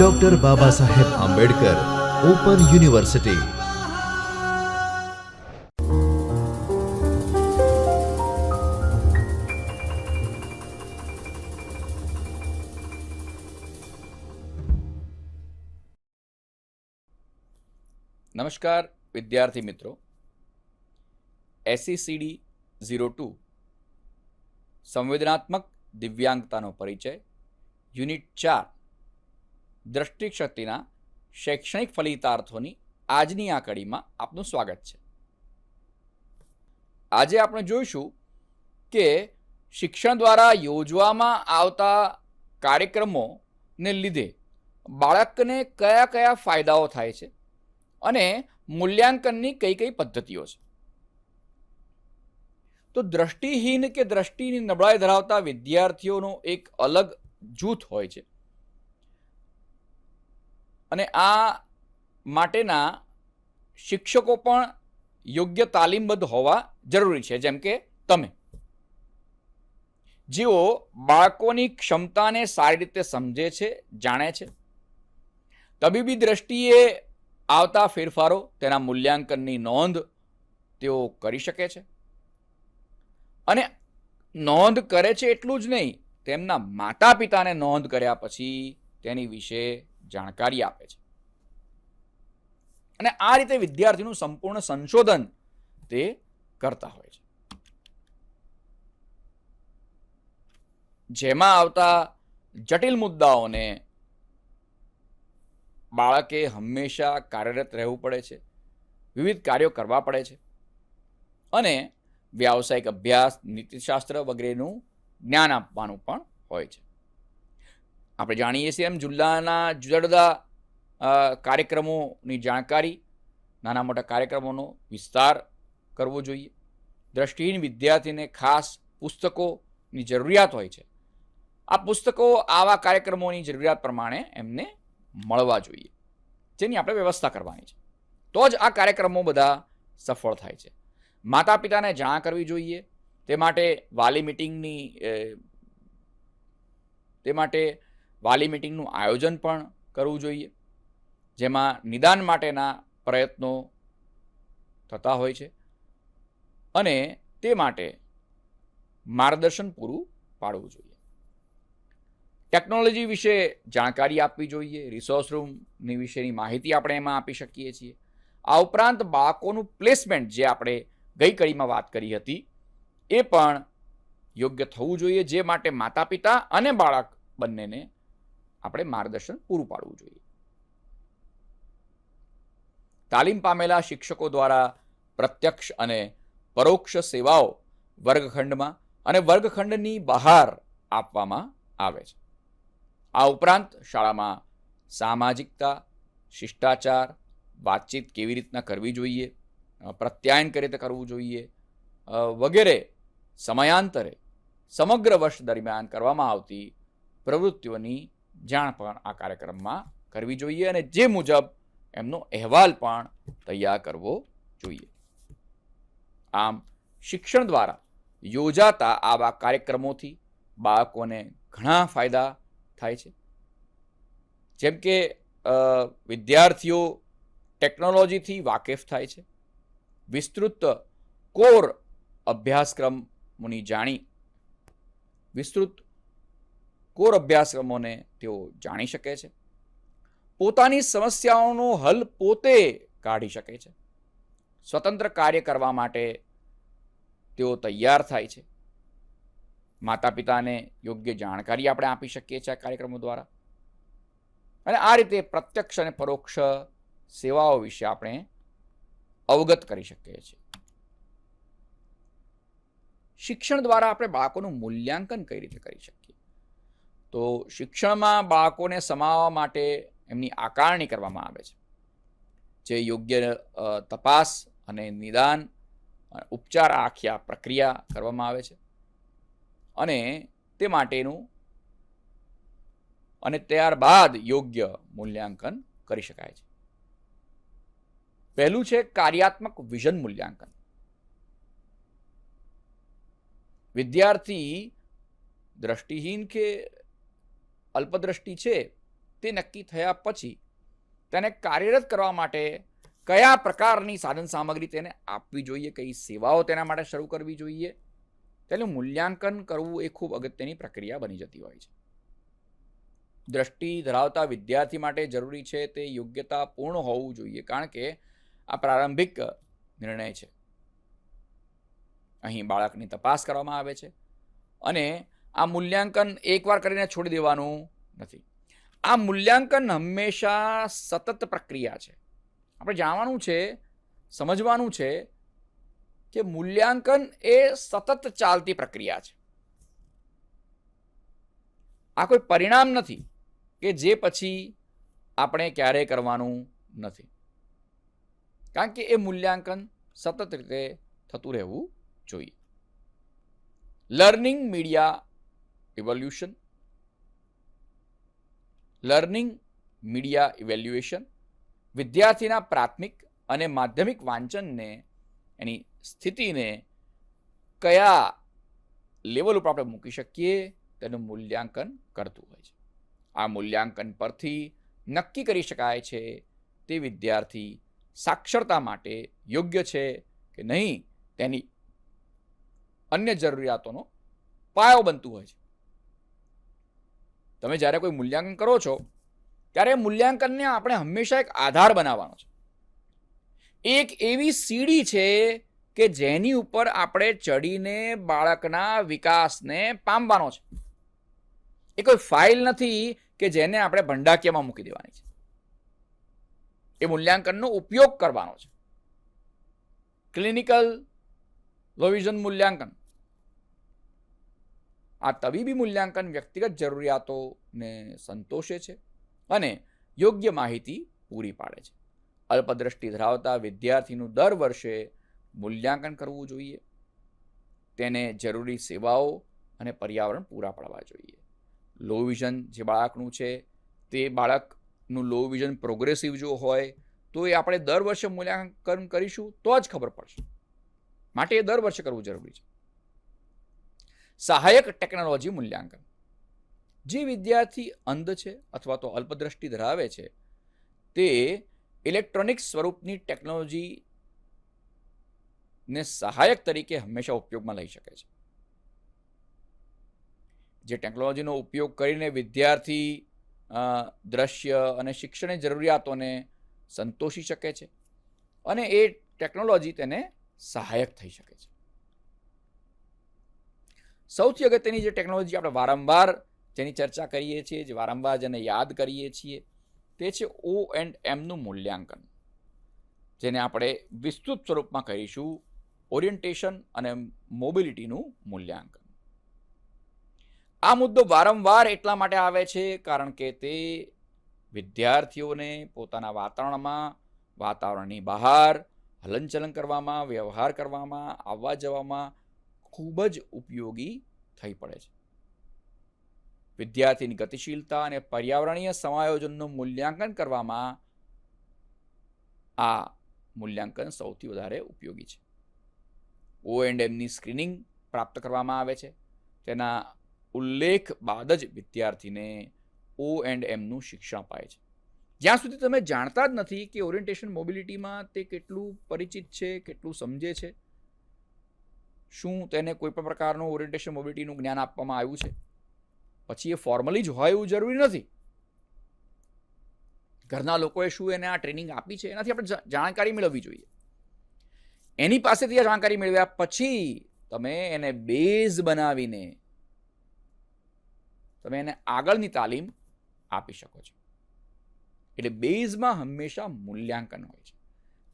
Doctor Baba Saheb Ambedkar open university નમસ્કાર વિદ્યાર્થી મિત્રો એસસીસીડી ઝીરો ટુ સંવેદનાત્મક દિવ્યાંગતાનો પરિચય યુનિટ ચાર દ્રષ્ટિશક્તિના શૈક્ષણિક ફલિતાર્થોની આજની આ કડીમાં આપનું સ્વાગત છે. આજે આપણે જોઈશું કે શિક્ષણ દ્વારા યોજવામાં આવતા કાર્યક્રમોને લીધે બાળકને કયા કયા ફાયદાઓ થાય છે અને મૂલ્યાંકનની કઈ કઈ પદ્ધતિઓ છે. તો દ્રષ્ટિહીન કે દ્રષ્ટિની નબળાઈ ધરાવતા વિદ્યાર્થીઓનું એક અલગ જૂથ હોય છે. અને આ માટેના શિક્ષકો પણ યોગ્ય તાલીમબદ્ધ હોવા જરૂરી છે, જેમ કે તમે. જેઓ બાળકોની ક્ષમતાને સારી રીતે સમજે છે, જાણે છે. તબીબી દ્રષ્ટિએ આવતા ફેરફારો, તેના મૂલ્યાંકનની નોંધ તેઓ કરી શકે છે. અને નોંધ કરે છે એટલું જ નહીં, તેમના માતા પિતાને નોંધ કર્યા પછી તેની વિશે જાણકારી આપે છે. અને આ રીતે વિદ્યાર્થીનું સંપૂર્ણ સંશોધન તે કરતા હોય છે. જેમાં આવતા જટિલ મુદ્દાઓને બાળકે હંમેશા કાર્યરત રહેવું પડે છે, વિવિધ કાર્યો કરવા પડે છે અને વ્યાવસાયિક અભ્યાસ, નીતિશાસ્ત્ર વગેરેનું જ્ઞાન આપવાનું પણ હોય છે. આપણે જાણીએ છીએ એમ જિલ્લાના જુદા જુદા કાર્યક્રમોની જાણકારી, નાના મોટા કાર્યક્રમોનો વિસ્તાર કરવો જોઈએ. દ્રષ્ટિહીન વિદ્યાર્થીને ખાસ પુસ્તકોની જરૂરિયાત હોય છે. આ પુસ્તકો આવા કાર્યક્રમોની જરૂરિયાત પ્રમાણે એમને મળવા જોઈએ. જેની આપણે વ્યવસ્થા કરવાની છે. તો જ આ કાર્યક્રમો બધા સફળ થાય છે. માતા પિતાને જાણ કરવી જોઈએ. તે માટે વાલી મિટિંગની તે માટે વાલી મિટિંગનું આયોજન પણ કરવું જોઈએ, જેમાં નિદાન માટેના પ્રયત્નો થતા હોય છે અને તે માટે માર્ગદર્શન પૂરું પાડવું જોઈએ. ટેકનોલોજી વિશે જાણકારી આપવી જોઈએ, રિસોર્સ રૂમની વિશેની માહિતી આપણે એમાં આપી શકીએ છીએ. આ ઉપરાંત બાળકોનું પ્લેસમેન્ટ જે આપણે ગઈ કડીમાં વાત કરી હતી, એ પણ યોગ્ય થવું જોઈએ, જે માટે માતા પિતા અને બાળક બંનેને આપણે માર્ગદર્શન પૂરું પાડવું જોઈએ. તાલીમ પામેલા શિક્ષકો દ્વારા પ્રત્યક્ષ અને પરોક્ષ સેવાઓ વર્ગખંડમાં અને વર્ગખંડની બહાર આપવામાં આવે છે. આ ઉપરાંત શાળામાં સામાજિકતા, શિષ્ટાચાર, વાતચીત કેવી રીતના કરવી જોઈએ પ્રત્યાયન કઈ રીતે કરવું જોઈએ વગેરે સમયાંતરે સમગ્ર વર્ષ દરમિયાન કરવામાં આવતી પ્રવૃત્તિઓની જાણ પણ આ કાર્યક્રમમાં કરવી જોઈએ અને જે મુજબ એમનો અહેવાલ પણ તૈયાર કરવો જોઈએ. આમ, શિક્ષણ દ્વારા યોજાતા આવા કાર્યક્રમોથી બાળકોને ઘણા ફાયદા થાય છે. જેમ કે વિદ્યાર્થીઓ ટેકનોલોજીથી વાકેફ થાય છે. વિસ્તૃત કોર અભ્યાસક્રમોની જાણી, વિસ્તૃત કોર અભ્યાસક્રમોને તેઓ જાણી શકે છે. પોતાની સમસ્યાઓનો હલ પોતે કાઢી શકે છે. સ્વતંત્ર કાર્ય કરવા માટે તેઓ તૈયાર થાય છે. માતા પિતાને યોગ્ય જાણકારી આપણે આપી શકીએ છીએ આ કાર્યક્રમો દ્વારા. અને આ રીતે પ્રત્યક્ષ અને પરોક્ષ સેવાઓ વિશે આપણે અવગત કરી શકીએ છીએ. શિક્ષણ દ્વારા આપણે બાળકોનું મૂલ્યાંકન કઈ રીતે કરી શકીએ? તો શિક્ષણમાં બાળકોને સમાવવા માટે એમની આકારણી કરવામાં આવે છે. જે યોગ્ય તપાસ અને નિદાન ઉપચાર આખી આ પ્રક્રિયા કરવામાં આવે છે. અને તે માટેનું અને ત્યારબાદ યોગ્ય મૂલ્યાંકન કરી શકાય છે. પહેલું છે કાર્યાત્મક વિઝન મૂલ્યાંકન. વિદ્યાર્થી દ્રષ્ટિહીન કે અલ્પદ્રષ્ટિ છે, તે નક્કી થયા પછી તેને કાર્યરત કરવા માટે કયા પ્રકારની સાધન સામગ્રી તેને આપવી જોઈએ, કઈ સેવાઓ તેના માટે શરૂ કરવી જોઈએ? તેનું મૂલ્યાંકન કરવું એ ખૂબ અગત્યની પ્રક્રિયા બની જતી હોય છે. દ્રષ્ટિ ધરાવતા વિદ્યાર્થી માટે જરૂરી છે તે યોગ્યતા પૂર્ણ હોવું જોઈએ, કારણ કે આ પ્રારંભિક નિર્ણય છે. અહીં બાળકની તપાસ કરવામાં આવે છે અને આ મૂલ્યાંકન એકવાર કરીને છોડી દેવાનું નથી. આ મૂલ્યાંકન હંમેશા સતત પ્રક્રિયા છે. આપણે જાણવાનું છે, સમજવાનું છે કે મૂલ્યાંકન એ સતત ચાલતી પ્રક્રિયા છે. આ કોઈ પરિણામ નથી કે જે પછી આપણે ક્યારેય કરવાનું નથી. કારણ કે એ મૂલ્યાંકન સતત રીતે થતું રહેવું જોઈએ. Learning media evolution learning media evaluation વિદ્યાર્થીના પ્રાથમિક અને માધ્યમિક વાંચનને, એની સ્થિતિને કયા લેવલ ઉપર આપણે મૂકી શકીએ, તેનું મૂલ્યાંકન કરતું હોય છે. આ મૂલ્યાંકન પરથી નક્કી કરી શકાય છે તે વિદ્યાર્થી સાક્ષરતા માટે યોગ્ય છે કે નહીં તેની અન્ય જરૂરિયાતોનો પાયો બનતું હોય છે. તમે જ્યારે કોઈ મૂલ્યાંકન કરો છો, ત્યારે મૂલ્યાંકનને આપણે હંમેશા એક આધાર બનાવવાનો છે. એક એવી સીડી છે કે જેની ઉપર આપણે ચડીને બાળકના વિકાસને પામવાનો છે. એ કોઈ ફાઇલ નથી કે જેને આપણે ભંડાકીયમાં મૂકી દેવાની છે. એ મૂલ્યાંકનનો ઉપયોગ કરવાનો છે. ક્લિનિકલ લોવિઝન મૂલ્યાંકન. આ તબીબી મૂલ્યાંકન વ્યક્તિગત જરૂરિયાતોને સંતોષે છે અને યોગ્ય માહિતી પૂરી પાડે છે. અલ્પદ્રષ્ટિ ધરાવતા વિદ્યાર્થીનું દર વર્ષે મૂલ્યાંકન કરવું જોઈએ. તેને જરૂરી સેવાઓ અને પર્યાવરણ પૂરા પાડવા જોઈએ. લો વિઝન જે બાળકનું છે, તે બાળકનું લો વિઝન પ્રોગ્રેસિવ જો હોય, તો એ આપણે દર વર્ષે મૂલ્યાંકન કરીશું તો જ ખબર પડશે. માટે એ દર વર્ષે કરવું જરૂરી છે. સહાયક ટેકનોલોજી મૂલ્યાંકન. જે વિદ્યાર્થી અંધ છે અથવા તો અલ્પદ્રષ્ટિ ધરાવે છે, તે ઇલેક્ટ્રોનિક સ્વરૂપની ટેકનોલોજી ને સહાયક તરીકે હંમેશા ઉપયોગમાં લઈ શકે છે. જે ટેકનોલોજીનો ઉપયોગ કરીને વિદ્યાર્થી દ્રશ્ય અને શિક્ષણની જરૂરિયાતોને સંતોષી શકે છે અને એ ટેકનોલોજી તેને સહાયક થઈ શકે છે. સૌથી અગત્યની જે ટેકનોલોજી આપણે વારંવાર જેની ચર્ચા કરીએ છીએ, જે વારંવાર જેને યાદ કરીએ છીએ, તે છે ઓ એન્ડ એમનું મૂલ્યાંકન, જેને આપણે વિસ્તૃત સ્વરૂપમાં કહીશું ઓરિએન્ટેશન અને મોબિલિટીનું મૂલ્યાંકન. આ મુદ્દો વારંવાર એટલા માટે આવે છે કારણ કે તે વિદ્યાર્થીઓને પોતાના વાતાવરણમાં, વાતાવરણની બહાર હલનચલન કરવામાં, વ્યવહાર કરવામાં, આવવા જવામાં ખૂબ જ ઉપયોગી થઈ પડે છે. વિદ્યાર્થીની ગતિશીલતા અને પર્યાવરણીય સમાયોજનનું મૂલ્યાંકન કરવામાં આ મૂલ્યાંકન સૌથી વધારે ઉપયોગી છે. ઓ એન્ડ એમની સ્ક્રીનિંગ પ્રાપ્ત કરવામાં આવે છે. તેના ઉલ્લેખ બાદ જ વિદ્યાર્થીને ઓ એન્ડ એમનું શિક્ષણ પાય છે. જ્યાં સુધી તમે જાણતા જ નથી કે ઓરિએન્ટેશન મોબિલિટીમાં તે કેટલું પરિચિત છે, કેટલું સમજે છે શું તેને કોઈ પણ પ્રકારનું ઓરિએન્ટેશન મોબિલિટીનું જ્ઞાન આપવામાં આવ્યું છે? પછી એ ફોર્મલી જ હોય એવું જરૂરી નથી. ઘરના લોકોએ શું એને આ ટ્રેનિંગ આપી છે? એનાથી આપણે જાણકારી મેળવવી જોઈએ. એની પાસેથી આ જાણકારી મેળવ્યા પછી તમે એને બેઝ બનાવીને તમે એને આગળની તાલીમ આપી શકો છો. એટલે બેઝમાં હંમેશા મૂલ્યાંકન હોય છે.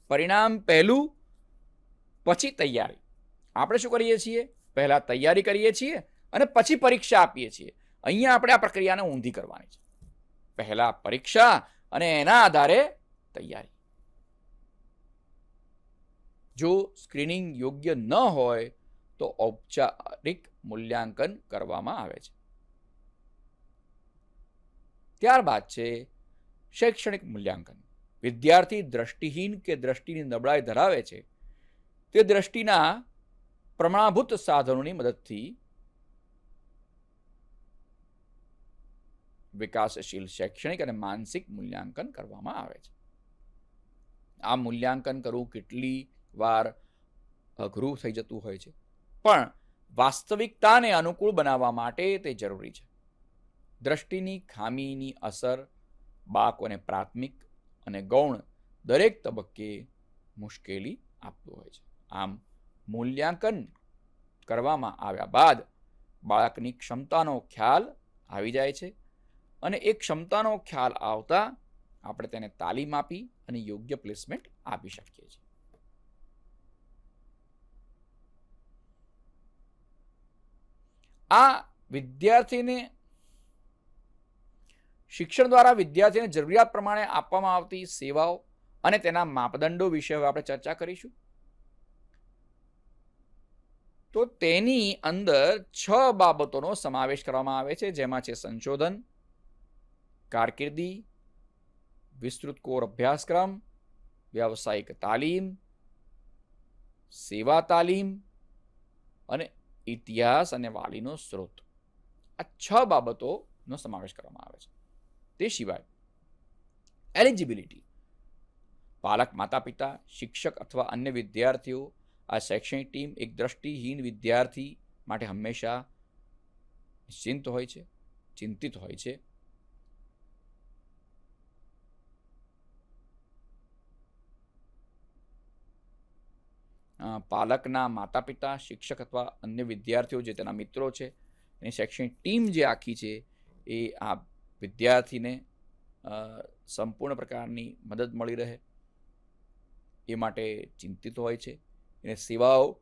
પરિણામ પહેલું, પછી તૈયારી. આપણે શું કરીએ છીએ? પહેલાં તૈયારી કરીએ છીએ અને પછી પરીક્ષા આપીએ છીએ. અહીંયા આપણે આ પ્રક્રિયાને ઊંધી કરવાની છે. પહેલાં પરીક્ષા અને એના આધારે તૈયારી. જો સ્ક્રીનિંગ યોગ્ય ન હોય, તો ઔપચારિક મૂલ્યાંકન કરવામાં આવે છે. ત્યારબાદ છે શૈક્ષણિક મૂલ્યાંકન. વિદ્યાર્થી દ્રષ્ટિહીન કે દ્રષ્ટિની નબળાઈ ધરાવે છે, તે દ્રષ્ટિના પ્રમાણભૂત સાધનોની મદદથી વિકાસશીલ શૈક્ષણિક અને માનસિક મૂલ્યાંકન કરવામાં આવે છે. આ મૂલ્યાંકન કરવું કેટલી વાર અઘરું થઈ જતું હોય છે. પણ વાસ્તવિકતાને અનુકૂળ બનાવવા માટે તે જરૂરી છે. દ્રષ્ટિની ખામીની અસર બાળકોને પ્રાથમિક અને ગૌણ દરેક તબક્કે મુશ્કેલી આપતું હોય છે. આમ મૂલ્યાંકન કરવામાં આવ્યા બાદ બાળકની ક્ષમતાનો ખ્યાલ આવી જાય છે અને એ ક્ષમતાનો ખ્યાલ આવતા આપણે તેને તાલીમ આપી અને યોગ્ય પ્લેસમેન્ટ આપી શકીએ છીએ. આ વિદ્યાર્થીને શિક્ષણ દ્વારા વિદ્યાર્થીને જરૂરિયાત પ્રમાણે આપવામાં આવતી સેવાઓ અને તેના માપદંડો વિશે હવે આપણે ચર્ચા કરીશું. તો તેની અંદર છ બાબતોનો સમાવેશ કરવામાં આવે છે, જેમાં છે સંશોધન, કારકિર્દી વિસ્તૃત કોર અભ્યાસક્રમ, વ્યાવસાયિક તાલીમ, સેવા તાલીમ અને ઇતિહાસ અને વાલીનો સ્ત્રોત આ છ બાબતોનો સમાવેશ કરવામાં આવે છે. તે સિવાય એલિજિબિલિટી. પાલક માતા પિતા શિક્ષક અથવા અન્ય વિદ્યાર્થીઓ આ શૈક્ષણિક ટીમ એક દ્રષ્ટિહીન વિદ્યાર્થી માટે હંમેશા નિશ્ચિંત હોય છે, ચિંતિત હોય છે. પાલકના માતા પિતા શિક્ષક અથવા અન્ય વિદ્યાર્થીઓ જે તેના મિત્રો છે, એની શૈક્ષણિક ટીમ જે આખી છે, એ આ વિદ્યાર્થીને સંપૂર્ણ પ્રકારની મદદ મળી રહે, એ માટે ચિંતિત હોય છે. એને સેવાઓ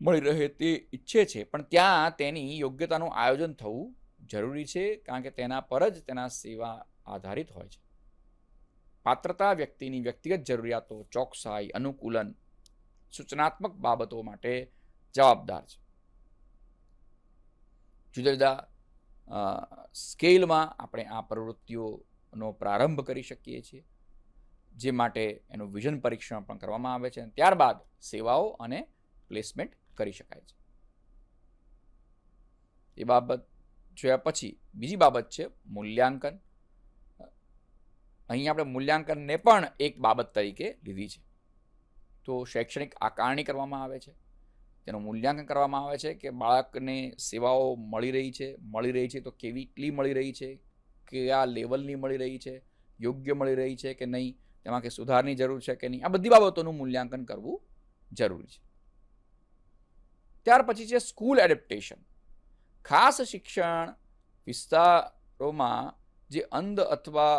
મળી રહે તે ઈચ્છે છે. પણ ત્યાં તેની યોગ્યતાનું આયોજન થવું જરૂરી છે, કારણ કે તેના પર જ તેના સેવા આધારિત હોય છે. પાત્રતા વ્યક્તિની વ્યક્તિગત જરૂરિયાતો, ચોકસાઈ, અનુકૂલન, સૂચનાત્મક બાબતો માટે જવાબદાર છે. જુદા જુદા સ્કેલમાં આપણે આ પ્રવૃત્તિઓનો પ્રારંભ કરી શકીએ છીએ. જે માટે એનું વિઝન પરીક્ષણ પણ કરવામાં આવે છે ત્યારબાદ સેવાઓ અને પ્લેસમેન્ટ કરી શકાય છે. એ બાબત જોયા પછી બીજી બાબત છે મૂલ્યાંકન. અહીં આપણે મૂલ્યાંકનને પણ એક બાબત તરીકે લીધી છે. તો શૈક્ષણિક આકારણી કરવામાં આવે છે. તેનું મૂલ્યાંકન કરવામાં આવે છે કે બાળકને સેવાઓ મળી રહી છે, મળી રહી છે તો કેવી કેટલી મળી રહી છે, કયા લેવલની મળી રહી છે, યોગ્ય મળી રહી છે કે નહીં? તેમાં કે સુધારની જરૂર છે કે નહીં? આ બધી બાબતોનું મૂલ્યાંકન કરવું જરૂરી છે. ત્યાર પછી છે સ્કૂલ એડેપ્ટેશન. ખાસ શિક્ષણ વિસ્તારોમાં જે અંધ અથવા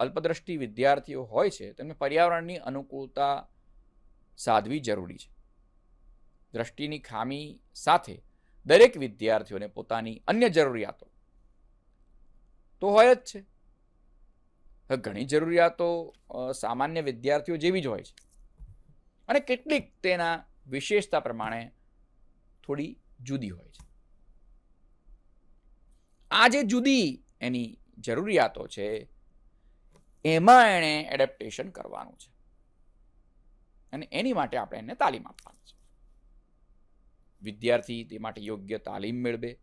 અલ્પદ્રષ્ટિ વિદ્યાર્થીઓ હોય છે, તેમને પર્યાવરણની અનુકૂળતા સાધવી જરૂરી છે. દ્રષ્ટિની ખામી સાથે દરેક વિદ્યાર્થીઓને પોતાની અન્ય જરૂરિયાતો. તો હોય જ છે. ઘણી જરૂરિયાતો સામાન્ય વિદ્યાર્થીઓ જેવી જ હોય છે. અને કેટલીક તેના વિશેષતા પ્રમાણે થોડી જુદી હોય છે. આ જે જુદી એની જરૂરિયાતો છે, એમાં એણે એડેપ્ટેશન કરવાનું છે. અને એની માટે આપણે એને તાલીમ આપવાની છે. વિદ્યાર્થી તે માટે યોગ્ય તાલીમ મેળવે.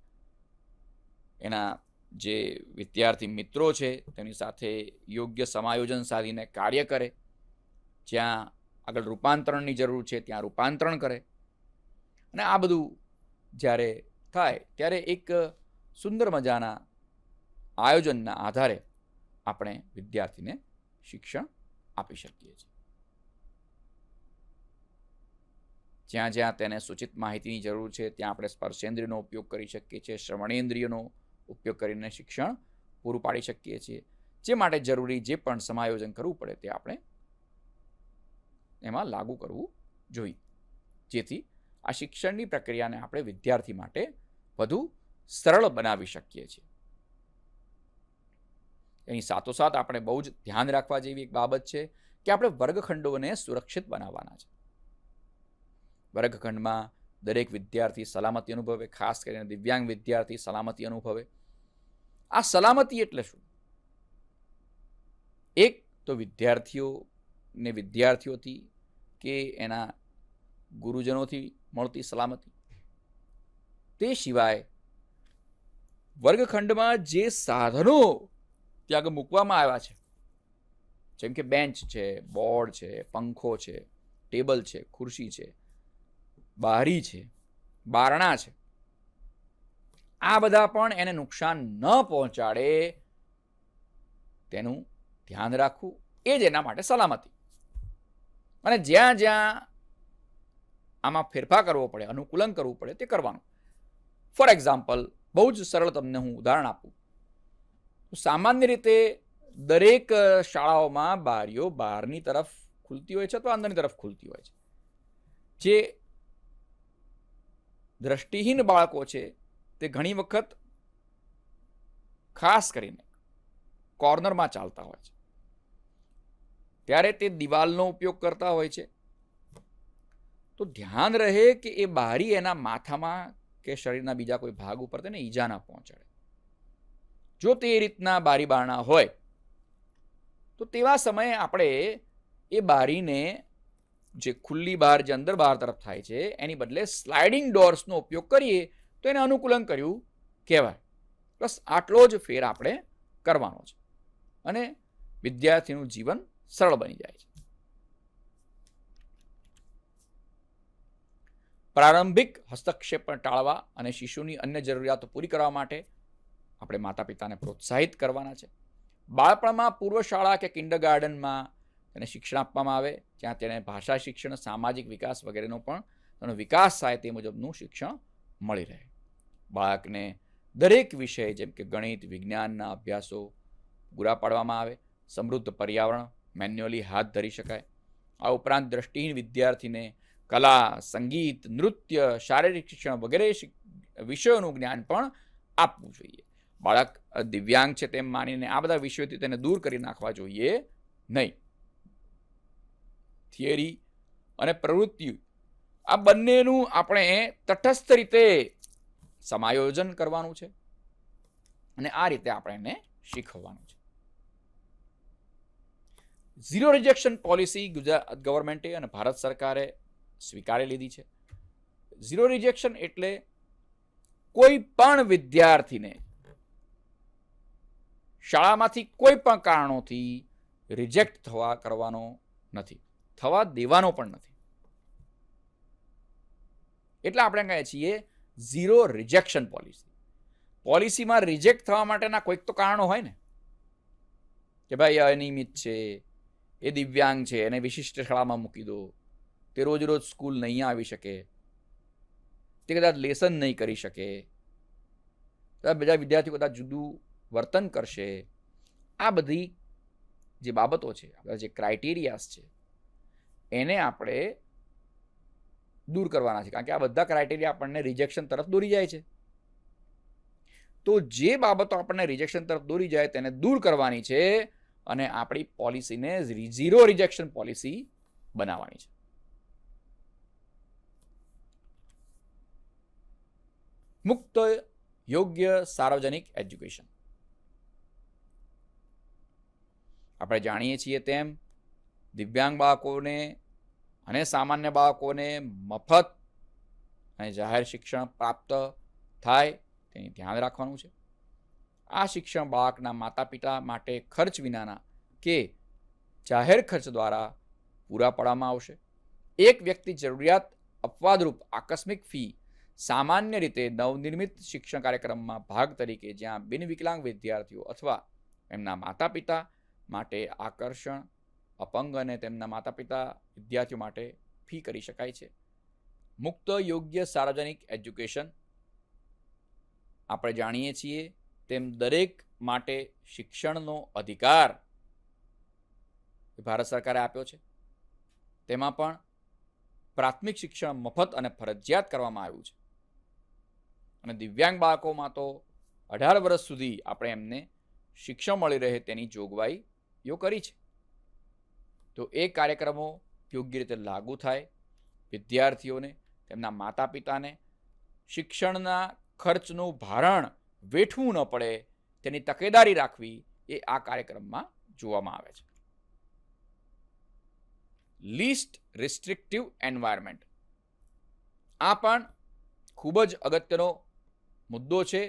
એના જે વિદ્યાર્થી મિત્રો છે, તેની સાથે યોગ્ય સમાયોજન સાધીને કાર્ય કરે, જ્યાં આગળ રૂપાંતરણની જરૂર છે, ત્યાં રૂપાંતરણ કરે. અને આ બધું જ્યારે થાય, ત્યારે એક સુંદર મજાના આયોજનના આધારે આપણે વિદ્યાર્થીને શિક્ષણ આપી શકીએ છીએ. જ્યાં જ્યાં તેને સૂચિત માહિતીની જરૂર છે, ત્યાં આપણે સ્પર્શેન્દ્રિયનો ઉપયોગ કરી શકીએ છીએ, શ્રવણેન્દ્રિયનો ઉપયોગ કરીને શિક્ષણ પૂરું પાડી શકીએ છીએ. જે માટે જરૂરી જે પણ સમાયોજન કરવું પડે તે આપણે એમાં લાગુ કરવું જોઈએ. જેથી આ શિક્ષણની પ્રક્રિયાને આપણે વિદ્યાર્થી માટે વધુ સરળ બનાવી શકીએ છીએ. એની સાથોસાથ આપણે બહુ જ ધ્યાન રાખવા જેવી એક બાબત છે કે આપણે વર્ગખંડોને સુરક્ષિત બનાવવાના છે. વર્ગખંડમાં દરેક વિદ્યાર્થી સલામતી અનુભવે, ખાસ કરીને દિવ્યાંગ વિદ્યાર્થી સલામતી અનુભવે. આ સલામતી એટલે શું? એક તો વિદ્યાર્થીઓને વિદ્યાર્થીઓથી કે એના ગુરુજનોથી મળતી સલામતી. તે સિવાય વર્ગખંડમાં જે સાધનો ત્યાં આગળ મૂકવામાં આવ્યા છે, જેમ કે બેન્ચ છે, બોર્ડ છે, પંખો છે, ટેબલ છે, ખુરશી છે, બારી છે, બારણા છે આ બધા પણ એને નુકસાન ન પહોંચાડે તેનું ધ્યાન રાખવું એ જ એના માટે સલામતી. અને જ્યાં જ્યાં આમાં ફેરફાર કરવો પડે, અનુકૂલન કરવું પડે તે કરવાનું. ફોર એક્ઝામ્પલ બહુ જ સરળ તમને હું ઉદાહરણ આપું. સામાન્ય રીતે દરેક શાળાઓમાં બારીઓ બહારની તરફ ખુલતી હોય છે અથવા અંદરની તરફ ખુલતી હોય છે. જે દ્રષ્ટિહીન બાળકો છે તે ઘણી વખત ખાસ કરીને કોર્નરમાં ચાલતા હોય છે. ત્યારે તે દિવાલનો ઉપયોગ કરતા હોય છે. તો ધ્યાન રહે કે એ બારી એના માથામાં કે શરીરના બીજા કોઈ ભાગ ઉપર તેને ઈજા ના પહોંચાડે. જો તે રીતના બારી બારણા હોય, તો તેવા સમયે આપણે એ બારીને જે ખુલ્લી બહાર જે અંદર બહાર તરફ થાય છે, એની બદલે સ્લાઇડિંગ ડોર્સનો ઉપયોગ કરીએ તો એને અનુકૂલન કર્યું, કહેવાય. બસ આટલો જ ફેર આપણે કરવાનો છે. અને વિદ્યાર્થીનું જીવન સરળ બની જાય છે. પ્રારંભિક હસ્તક્ષેપ પણ ટાળવા અને શિશુની અન્ય જરૂરિયાતો પૂરી કરવા માટે આપણે માતા પિતાને પ્રોત્સાહિત કરવાના છે. બાળપણમાં પૂર્વ શાળા કે કિન્ડર ગાર્ડનમાં તેને શિક્ષણ આપવામાં આવે, જ્યાં તેને ભાષા શિક્ષણ, સામાજિક વિકાસ વગેરેનો પણ તેનો વિકાસ થાય તે મુજબનું શિક્ષણ મળી રહે. બાળકને દરેક વિષય, જેમ કે ગણિત, વિજ્ઞાનના અભ્યાસો પૂરા પાડવામાં આવે. સમૃદ્ધ પર્યાવરણ મેન્યુઅલી હાથ ધરી શકાય. આ ઉપરાંત દ્રષ્ટિહીન વિદ્યાર્થીને કલા, સંગીત, નૃત્ય, શારીરિક શિક્ષણ વગેરે વિષયોનું જ્ઞાન પણ આપવું જોઈએ. બાળક દિવ્યાંગ છે તેમ માનીને આ બધા વિષયોથી તેને દૂર કરી નાખવા જોઈએ નહીં. થિયરી અને પ્રવૃત્તિ આ બંનેનું આપણે તટસ્થ રીતે સમાયોજન કરવાનું છે અને આ રીતે આપણે એને શીખવવાનું છે. ઝીરો રિજેક્શન પોલિસી ગુજરાત ગવર્મેન્ટે અને ભારત સરકારે સ્વીકારી લીધી છે. ઝીરો રિજેક્શન એટલે કોઈ પણ વિદ્યાર્થીને શાળામાંથી કોઈ પણ કારણોથી રિજેક્ટ થવા કરવાનો નથી, થવા દેવાનો પણ નથી. એટલે આપણે કહીએ છીએ ઝીરો રિજેક્શન પોલિસી પોલિસીમાં રિજેક્ટ થવા માટેના કોઈક તો કારણો હોય ને. કે ભાઈ અનિયમિત છે, એ દિવ્યાંગ છે, એને વિશિષ્ટ શાળામાં મૂકી દો. તે રોજ રોજ સ્કૂલ નહીં આવી શકે. તે કદાચ લેસન નહીં કરી શકે. કદાચ બધા વિદ્યાર્થીઓ કદાચ જુદું વર્તન કરશે. આ બધી જે બાબતો છે આપણા જે ક્રાઇટેરિયાસ છે, એને આપણે દૂર કરવાના છે. કારણ કે આ બધા ક્રાઇટેરિયા આપણને રિજેક્શન તરફ દોરી જાય છે. તો જે બાબતો આપણને રિજેક્શન તરફ દોરી જાય તેને દૂર કરવાની છે અને આપણી પોલિસીને ઝીરો રિજેક્શન પોલિસી બનાવવાની છે. મુક્ત, યોગ્ય, સાર્વજનિક એજ્યુકેશન આપણે જાણીએ છીએ તેમ દિવ્યાંગ બાળકોને અને સામાન્ય બાળકોને મફત અને જાહેર શિક્ષણ પ્રાપ્ત થાય તેની ધ્યાન રાખવાનું છે. આ શિક્ષણ બાળકના માતા પિતા માટે ખર્ચ વિનાના કે જાહેર ખર્ચ દ્વારા પૂરા પાડવામાં આવશે. એક વ્યક્તિ જરૂરિયાત અપવાદરૂપ આકસ્મિક ફી સામાન્ય રીતે નવનિર્મિત શિક્ષણ કાર્યક્રમમાં ભાગ તરીકે જ્યાં બિનવિકલાંગ વિદ્યાર્થીઓ અથવા એમના માતા પિતા માટે આકર્ષણ અપંગ અને તેમના માતા પિતા વિદ્યાર્થીઓ માટે ફી કરી શકાય છે. મુક્ત, યોગ્ય, સાર્વજનિક એજ્યુકેશન આપણે જાણીએ છીએ તેમ દરેક માટે શિક્ષણનો અધિકાર ભારત સરકારે આપ્યો છે. તેમાં પણ પ્રાથમિક શિક્ષણ મફત અને ફરજિયાત કરવામાં આવ્યું છે. અને દિવ્યાંગ બાળકોમાં તો અઢાર વર્ષ સુધી આપણે એમને શિક્ષણ મળી રહે તેની જોગવાઈઓ કરી છે. તો એ કાર્યક્રમો યોગ્ય રીતે લાગુ થાય વિદ્યાર્થીઓને, તેમના માતા પિતાને શિક્ષણના ખર્ચનું ભારણ વેઠવું ન પડે, તેની તકેદારી રાખવી એ આ કાર્યક્રમમાં જોવામાં આવે છે. લીસ્ટ રિસ્ટ્રિક્ટિવ એન્વાયરમેન્ટ આ પણ ખૂબ જ અગત્યનો મુદ્દો છે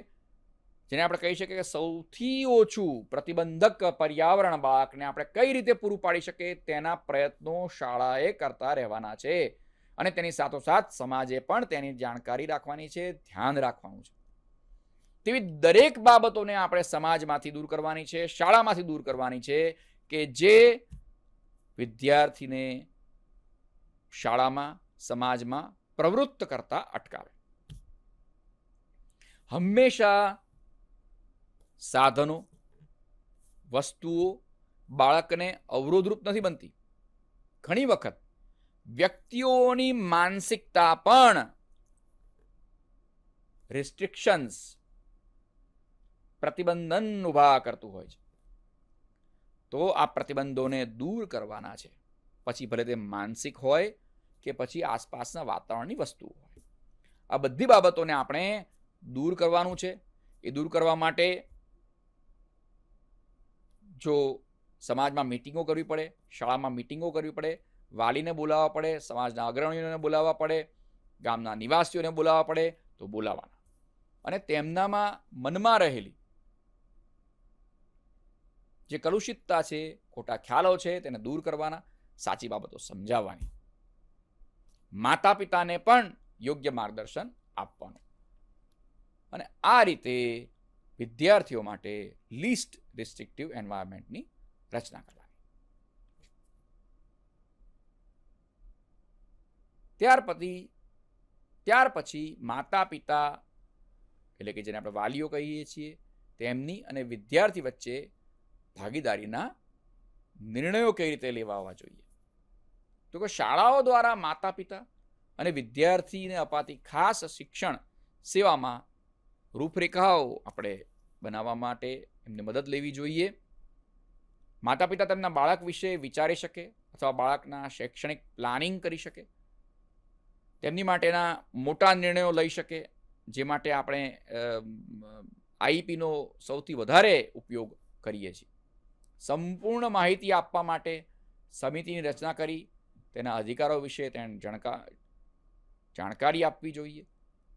જેને આપણે કહી શકીએ કે સૌથી ઓછું પ્રતિબંધક પર્યાવરણ બાળકને આપણે કઈ રીતે પૂરું પાડી શકીએ તેના પ્રયત્નો શાળાએ કરતા રહેવાના છે. અને તેની સાથોસાથ સમાજે પણ તેની જાણકારી રાખવાની છે, ધ્યાન રાખવાનું છે. તેવી દરેક બાબતોને આપણે સમાજમાંથી દૂર કરવાની છે, શાળામાંથી દૂર કરવાની છે કે જે વિદ્યાર્થીને શાળામાં, સમાજમાં પ્રવૃત્ત કરતા અટકાવે. હંમેશા સાધનો, વસ્તુઓ બાળકને અવરોધરૂપ નથી બનતી. ઘણી વખત વ્યક્તિઓની માનસિકતા પણ રિસ્ટ્રિક્શન્સ પ્રતિબંધન ઊભા કરતું હોય છે. તો આ પ્રતિબંધોને દૂર કરવાના છે. પછી ભલે તે માનસિક હોય કે પછી આસપાસના વાતાવરણની વસ્તુઓ હોય. આ બધી બાબતોને આપણે દૂર કરવાનું છે. એ દૂર કરવા માટે જો સમાજમાં મિટિંગો કરવી પડે, શાળામાં મિટિંગો કરવી પડે, વાલીને બોલાવવા પડે, સમાજના અગ્રણીઓને બોલાવવા પડે, ગામના નિવાસીઓને બોલાવવા પડે, તો બોલાવવાના અને તેમનામાં મનમાં રહેલી જે કલુષિતતા છે, ખોટા ખ્યાલો છે, તેને દૂર કરવાના, સાચી બાબતો સમજાવવાની. માતા પિતાને પણ યોગ્ય માર્ગદર્શન આપવાનું. અને આ રીતે વિદ્યાર્થીઓ માટે લીસ્ટ રિસ્ટ્રિક્ટિવ એન્વાયરમેન્ટની રચના કરવાની. ત્યાર પછી ત્યાર પછી માતા પિતા, એટલે કે જેને આપણે વાલીઓ કહીએ છીએ, તેમની અને વિદ્યાર્થી વચ્ચે ભાગીદારીના નિર્ણયો કઈ રીતે લેવાવા જોઈએ? તો કે શાળાઓ દ્વારા માતા પિતા અને વિદ્યાર્થીને અપાતી ખાસ શિક્ષણ સેવામાં રૂપરેખાઓ આપણે બનાવવા માટે એમને મદદ લેવી જોઈએ. માતા પિતા તેમના બાળક વિશે વિચારી શકે અથવા બાળકના શૈક્ષણિક પ્લાનિંગ કરી શકે. તેમની માટેના મોટા નિર્ણયો લઈ શકે, જે માટે આપણે આઈપીનો સૌથી વધારે ઉપયોગ કરીએ છીએ. સંપૂર્ણ માહિતી આપવા માટે સમિતિની રચના કરી, તેના અધિકારો વિશે તેને જાણકા, જાણકારી આપવી જોઈએ,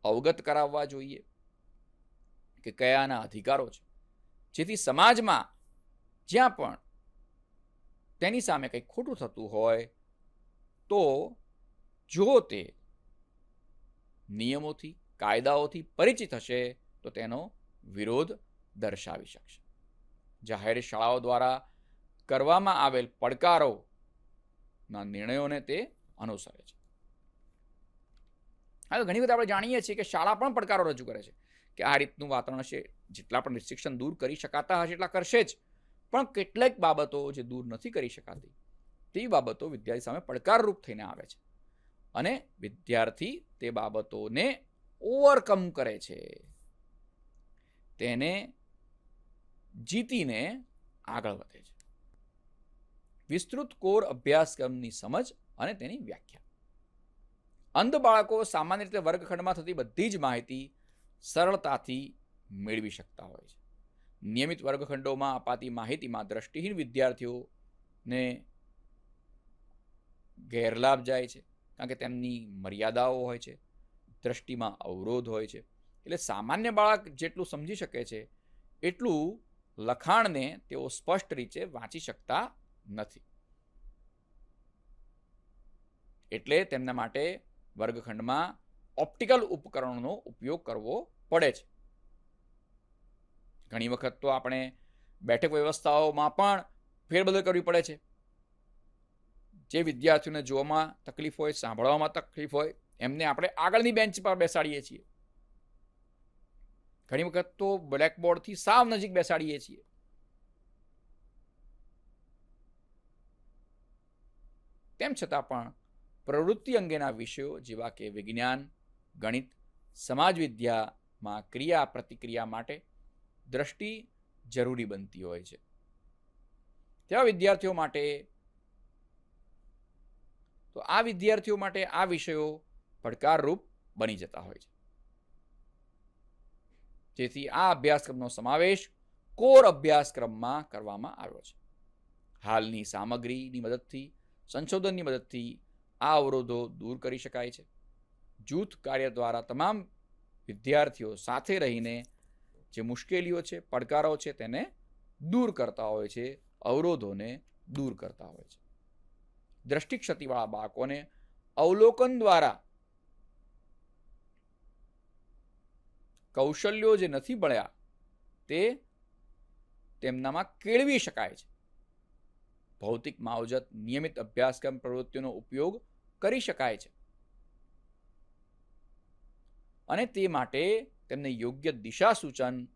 અવગત કરાવવા જોઈએ કે કયાના અધિકારો છે. જેથી સમાજમાં જ્યાં પણ તેની સામે કંઈક ખોટું થતું હોય, તો જો તે નિયમોથી, કાયદાઓથી પરિચિત હશે, તો તેનો વિરોધ દર્શાવી શકશે. જાહેર શાળાઓ દ્વારા કરવામાં આવેલ પડકારોના નિર્ણયોને તે અનુસરે છે. હવે ઘણી વખત આપણે જાણીએ છીએ કે શાળા પણ પડકારો રજૂ કરે છે, કે આ રીતનું વાતાવરણ હશે જેટલા પણ રિસ્ટ્રિક્શન દૂર કરી શકાતા હશે એટલા કરશે જ. પણ કેટલીક બાબતો જે દૂર નથી કરી શકાતી, તે બાબતો વિદ્યાર્થી સામે પડકારરૂપ થઈને આવે છે. અને વિદ્યાર્થી તે બાબતોને ઓવરકમ કરે છે. તેને જીતીને આગળ વધે છે. વિસ્તૃત કોર અભ્યાસક્રમની સમજ અને તેની વ્યાખ્યા. અંધ બાળકો સામાન્ય રીતે વર્ગખંડમાં થતી બધી જ માહિતી સરળતાથી મેળવી શકતા હોય છે. નિયમિત વર્ગખંડોમાં અપાતી માહિતીમાં દ્રષ્ટિહીન વિદ્યાર્થીઓને ગેરલાભ જાય છે, કારણ કે તેમની મર્યાદાઓ હોય છે, દ્રષ્ટિમાં અવરોધ હોય છે. એટલે સામાન્ય બાળક જેટલું સમજી શકે છે, એટલું લખાણને તેઓ સ્પષ્ટ રીતે વાંચી શકતા નથી. એટલે તેમના માટે વર્ગખંડમાં ઓપ્ટિકલ ઉપકરણોનો ઉપયોગ કરવો પડે છે. ઘણી વખત તો આપણે બેઠક વ્યવસ્થાઓમાં પણ ફેરબદલ કરવી પડે છે. જે વિદ્યાર્થીઓને જોવામાં તકલીફ હોય, સાંભળવામાં તકલીફ હોય, એમને આપણે આગળની બેન્ચ પર બેસાડીએ છીએ. ઘણી વખત તો બ્લેકબોર્ડથી સાવ નજીક બેસાડીએ છીએ. તેમ છતાં પણ પ્રવૃત્તિ અંગેના વિષયો જેવા કે વિજ્ઞાન, ગણિત, સમાજ વિદ્યામાં ક્રિયા પ્રતિક્રિયા માટે દ્રષ્ટિ જરૂરી બનતી હોય છે. તેવા વિદ્યાર્થીઓ માટે તો આ વિદ્યાર્થીઓ માટે આ વિષયો પડકારરૂપ બની જતા હોય છે. જેથી આ અભ્યાસક્રમનો સમાવેશ કોર અભ્યાસક્રમમાં કરવામાં આવ્યો છે. હાલની સામગ્રીની મદદથી, સંશોધનની મદદથી આ અવરોધો દૂર કરી શકાય છે. જૂથ કાર્ય દ્વારા તમામ વિદ્યાર્થીઓ સાથે રહીને જે મુશ્કેલીઓ છે, પડકારો છે તેને દૂર કરતા હોય છે, અવરોધોને દૂર કરતા હોય છે. દ્રષ્ટિ ક્ષતિવાળા બાળકોને અવલોકન દ્વારા કૌશલ્યો જે નથી મળ્યા તે તેમનામાં કેળવી શકાય છે. ભૌતિક માવજત, નિયમિત અભ્યાસક્રમ, પ્રવૃત્તિઓનો ઉપયોગ કરી શકાય છે. અને તે માટે તેમને યોગ્ય દિશા સૂચન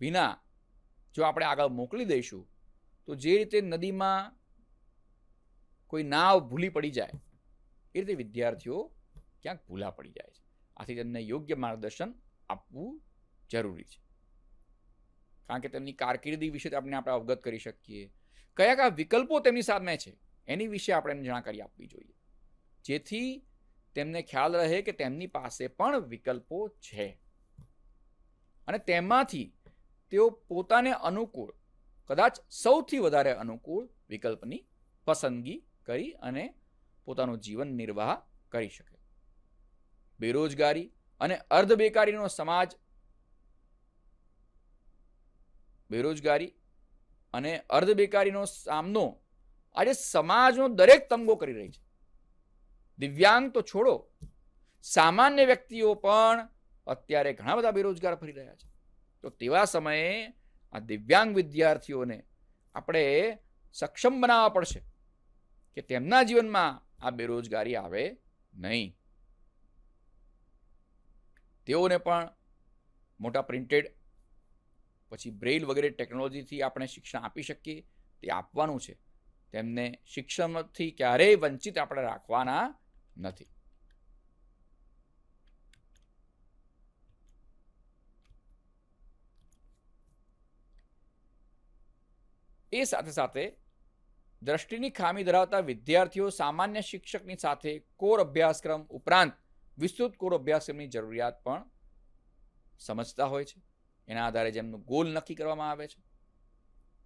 વિના જો આપણે આગળ મોકલી દઈશું, તો જે રીતે નદીમાં કોઈ નાવ ભૂલી પડી જાય, એ રીતે વિદ્યાર્થીઓ ક્યાંક ભૂલા પડી જાય છે. આથી તેમને યોગ્ય માર્ગદર્શન આપવું જરૂરી છે. કારણ કે તેમની કારકિર્દી વિશે આપણે આપણે અવગત કરી શકીએ. કયા કયા વિકલ્પો તેમની સામે છે, એની વિશે આપણે એમને જાણકારી આપવી જોઈએ. જેથી તેમને ખ્યાલ રહે કે તેમની પાસે પણ વિકલ્પો છે. અને તેમાંથી તેઓ પોતાને અનુકૂળ, કદાચ સૌથી વધારે અનુકૂળ વિકલ્પની પસંદગી કરી અને પોતાનું જીવન નિર્વાહ કરી શકે. બેરોજગારી અને અર્ધ બેકારીનો સમાજ, બેરોજગારી અને અર્ધ બેકારીનો સામનો આજે સમાજનો દરેક તંગો કરી રહી છે. દિવ્યાંગ તો છોડો. સામાન્ય વ્યક્તિઓ પણ અત્યારે ઘણા બધા બેરોજગાર ફરી રહ્યા છે. તો તેવા સમયે આ દિવ્યાંગ વિદ્યાર્થીઓને આપણે સક્ષમ બનાવવા પડશે કે તેમના જીવનમાં આ બેરોજગારી આવે નહીં. તેઓને પણ મોટા પ્રિન્ટેડ, પછી બ્રેઇલ વગેરે ટેકનોલોજીથી આપણે શિક્ષણ આપી શકીએ, તે આપવાનું છે. તેમને શિક્ષણથી ક્યારેય વંચિત આપણે રાખવાના નથી. એ સાથે સાથે દ્રષ્ટિની ખામી ધરાવતા વિદ્યાર્થીઓ સામાન્ય શિક્ષકની સાથે કોર અભ્યાસક્રમ ઉપરાંત વિસ્તૃત કોર અભ્યાસક્રમની જરૂરિયાત પણ સમજતા હોય છે. એના આધારે જેમનું ગોલ નક્કી કરવામાં આવે છે.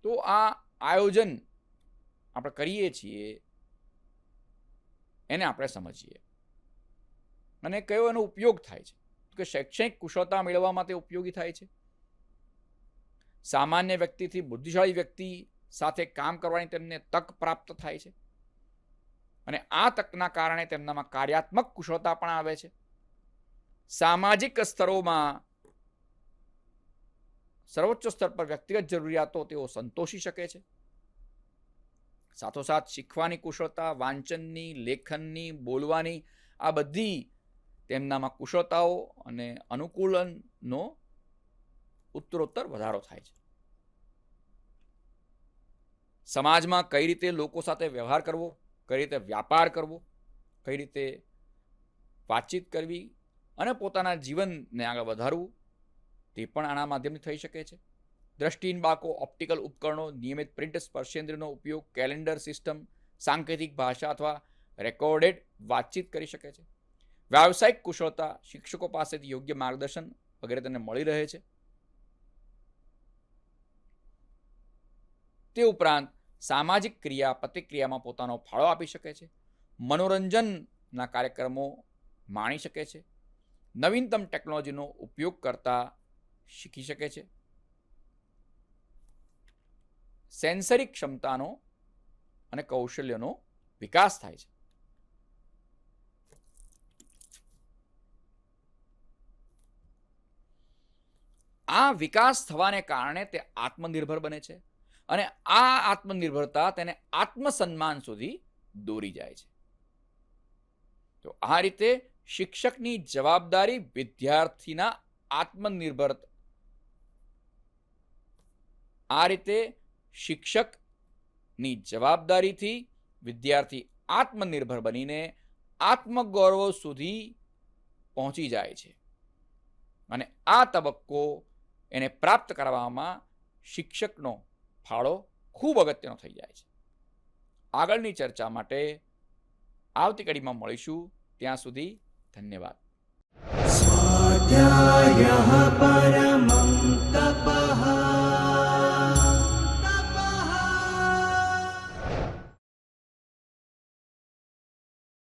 તો આ આયોજન આપણે કરીએ છીએ એને આપણે સમજીએ. અને કયો એનો ઉપયોગ થાય છે? કે શૈક્ષણિક કુશળતા મેળવવા માટે ઉપયોગી થાય છે? સામાન્ય વ્યક્તિથી બુદ્ધિશાળી વ્યક્તિ સાથે કામ કરવાની તેમને તક પ્રાપ્ત થાય છે? અને આ તકના કારણે તેમનામાં કાર્યાત્મક કુશળતા પણ આવે છે? સામાજિક સ્તરોમાં સર્વોચ્ચ સ્તર પર વ્યક્તિગત જરૂરિયાતો તેઓ સંતોષી શકે છે? સાથોસાથ શીખવાની કુશળતા, વાંચનની, લેખનની, બોલવાની, આ બધી તેમનામાં કુશળતાઓ અને અનુકૂલનનો ઉત્તરોત્તર વધારો થાય છે. સમાજમાં કઈ રીતે લોકો સાથે વ્યવહાર કરવો, કઈ રીતે વ્યાપાર કરવો, કઈ રીતે વાતચીત કરવી અને પોતાના જીવનને આગળ વધારવું, તે પણ આના માધ્યમથી થઈ શકે છે. દ્રષ્ટિહીન બાળકો ઓપ્ટિકલ ઉપકરણો, નિયમિત પ્રિન્ટ સ્પર્શેન્દ્રનો ઉપયોગ કેલેન્ડર સિસ્ટમ સાંકેતિક ભાષા અથવા રેકોર્ડેડ વાતચીત કરી શકે છે. વ્યાવસાયિક કુશળતા, શિક્ષકો પાસેથી યોગ્ય માર્ગદર્શન વગેરે તેને મળી રહે છે. તે ઉપરાંત સામાજિક ક્રિયા, પ્રતિક્રિયામાં પોતાનો ફાળો આપી શકે છે. મનોરંજનના કાર્યક્રમો માણી શકે છે. નવીનતમ ટેકનોલોજીનો ઉપયોગ કરતા શીખી શકે છે. સેન્સરી ક્ષમતાનો અને કૌશલ્યનો વિકાસ થાય છે. આ વિકાસ થવાને કારણે તે આત્મનિર્ભર બને છે અને આ આત્મનિર્ભરતા તેને આત્મસન્માન સુધી દોરી જાય છે. તો આ રીતે શિક્ષકની જવાબદારી વિદ્યાર્થીના આત્મનિર્ભર આ રીતે શિક્ષકની જવાબદારીથી વિદ્યાર્થી આત્મનિર્ભર બનીને આત્મગૌરવ સુધી પહોંચી જાય છે. અને આ તબક્કો એને પ્રાપ્ત કરવામાં શિક્ષકનો ફાળો ખૂબ અગત્યનો થઈ જાય છે. આગળની ચર્ચા માટે આવતી કડીમાં મળીશું. ત્યાં સુધી ધન્યવાદ. પરમં તપ